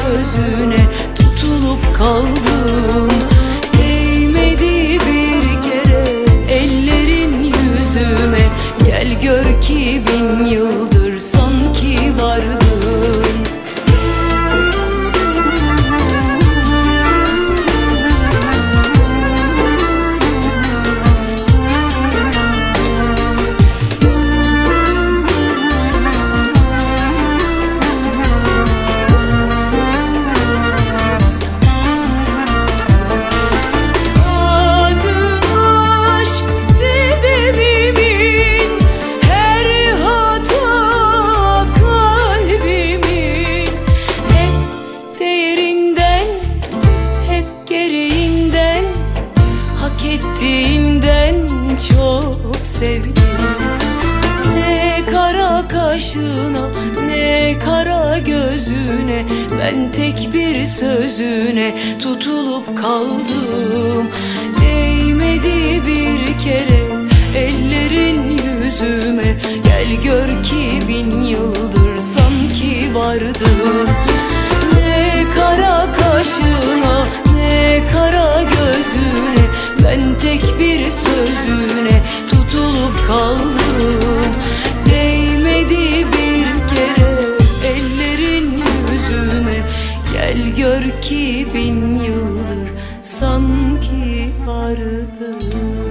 sözüne tutulup kaldım Hak ettiğinden çok sevdim. Ne kara kaşına ne kara gözüne Ben tek bir sözüne tutulup kaldım. Değmedi bir kere ellerin yüzüme. Gel gör ki bin yıldır sanki vardım tek bir sözüne tutulup kaldım. Değmedi bir kere ellerin yüzüme. Gel gör ki bin yıldır sanki vardım